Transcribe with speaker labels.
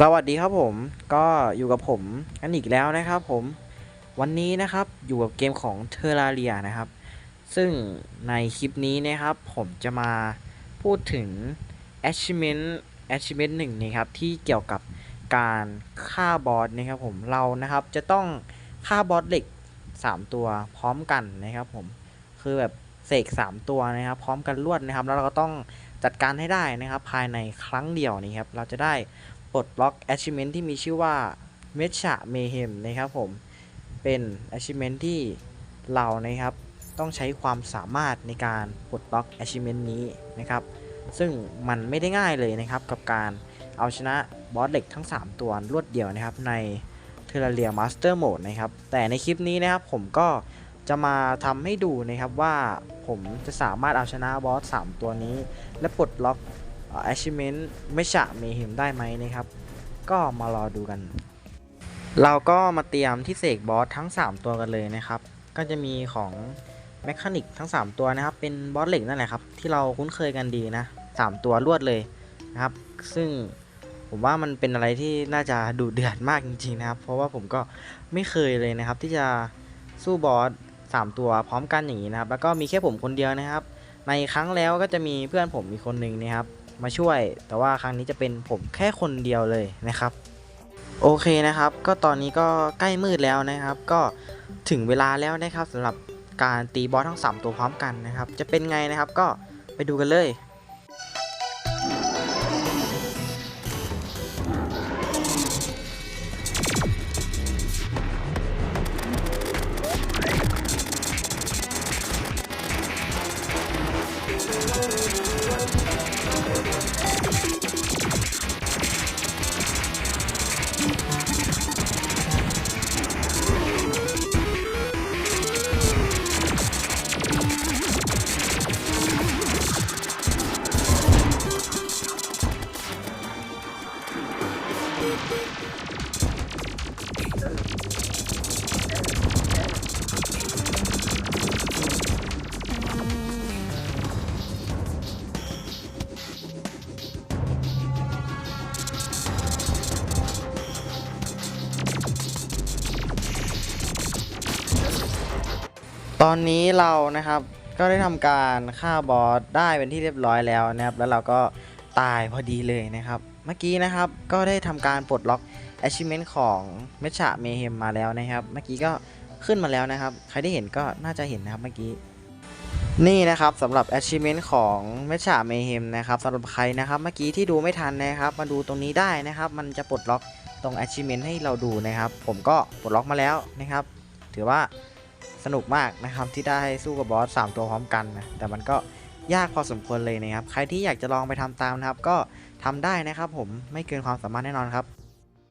Speaker 1: สวัสดีครับผมก็อยู่กับผมกันอีกแล้วนะครับผมวันนี้นะครับอยู่กับเกมของเทอร์ราเรียนะครับ ซึ่งในคลิปนี้นะครับ ผมจะมาพูดถึง achievement achievement หนึ่งนะครับ ที่เกี่ยวกับการฆ่าบอสนะครับผมเรานะครับจะต้องฆ่าบอสเหล็ก 3 ตัวพร้อมกันนะครับผมคือแบบเสก 3 ตัวนะครับ พร้อมกันรวดนะครับ แล้วเราก็ต้องจัดการให้ได้นะครับ ภายในครั้งเดียวนี้ครับเราจะได้ ปลดล็อก achievement ที่มีชื่อว่าเมชะเมเฮมนะครับผม เป็น achievement ที่เรานะครับ ต้องใช้ความสามารถในการปลดล็อก achievement นี้นะครับ ซึ่งมันไม่ได้ง่ายเลยนะครับ กับการเอาชนะบอสเหล็กทั้ง 3 ตัวรวดเดียวนะครับ ใน Terraria Master Mode นะครับ แต่ในคลิปนี้นะครับผมก็จะมาทำให้ดูนะครับว่าผมจะสามารถเอาชนะบอส 3 ตัวนี้ และปลดล็อก achievement ไม่ฉะเมหิมได้ไหมนะครับ ก็มารอดูกัน เราก็มาเตรียมที่เสกบอสทั้ง 3 ตัวกันเลยนะครับ ก็จะมีของแมคานิกทั้ง 3 ตัวนะครับ เป็นบอสเหล็กนั่นแหละครับ ที่เราคุ้นเคยกันดีนะ 3 ตัวรวดเลยนะครับ ซึ่งผมว่ามันเป็นอะไรที่น่าจะดุเดือดมากจริงๆนะครับ เพราะว่าผมก็ไม่เคยเลยนะครับ ที่จะสู้บอส3 ตัวพร้อมกันอย่างนี้นะครับ แล้วก็มีแค่ผมคนเดียวนะครับ ในครั้งแล้วก็จะมีเพื่อนผมอีกคนหนึ่งนะครับ มาช่วย แต่ว่าครั้งนี้จะเป็นผมแค่คนเดียวเลยนะครับ โอเคนะครับ ก็ตอนนี้ก็ใกล้มืดแล้วนะครับ ก็ถึงเวลาแล้วนะครับสำหรับการตีบอสทั้ง 3 ตัวพร้อมกันนะครับ จะเป็นไงนะครับก็ไปดูกันเลย ตอนนี้เรานะครับก็ได้ทำการฆ่าบอสได้เป็นที่เรียบร้อยแล้วนะครับ แล้วเราก็ตายพอดีเลยนะครับ เมื่อกี้นะครับก็ได้ทำการปลดล็อก achievement ของเมชะเมเฮมมาแล้วนะครับ เมื่อกี้ก็ขึ้นมาแล้วนะครับ ใครได้เห็นก็น่าจะเห็นนะครับเมื่อกี้ นี่นะครับสำหรับ achievement ของเมชะเมเฮมนะครับสำหรับใครนะครับ เมื่อกี้ที่ดูไม่ทันนะครับ มาดูตรงนี้ได้นะครับ มันจะปลดล็อกตรง achievement ให้เราดูนะครับ ผมก็ปลดล็อกมาแล้วนะครับ ถือว่าสนุกมากนะครับที่ได้สู้กับบอส3ตัวพร้อมกันนะแต่มันก็ ยากพอสมควรเลยนะครับ ใครที่อยากจะลองไปทำตามนะครับ ก็ทำได้นะครับผมไม่เกินความสามารถแน่นอนครับ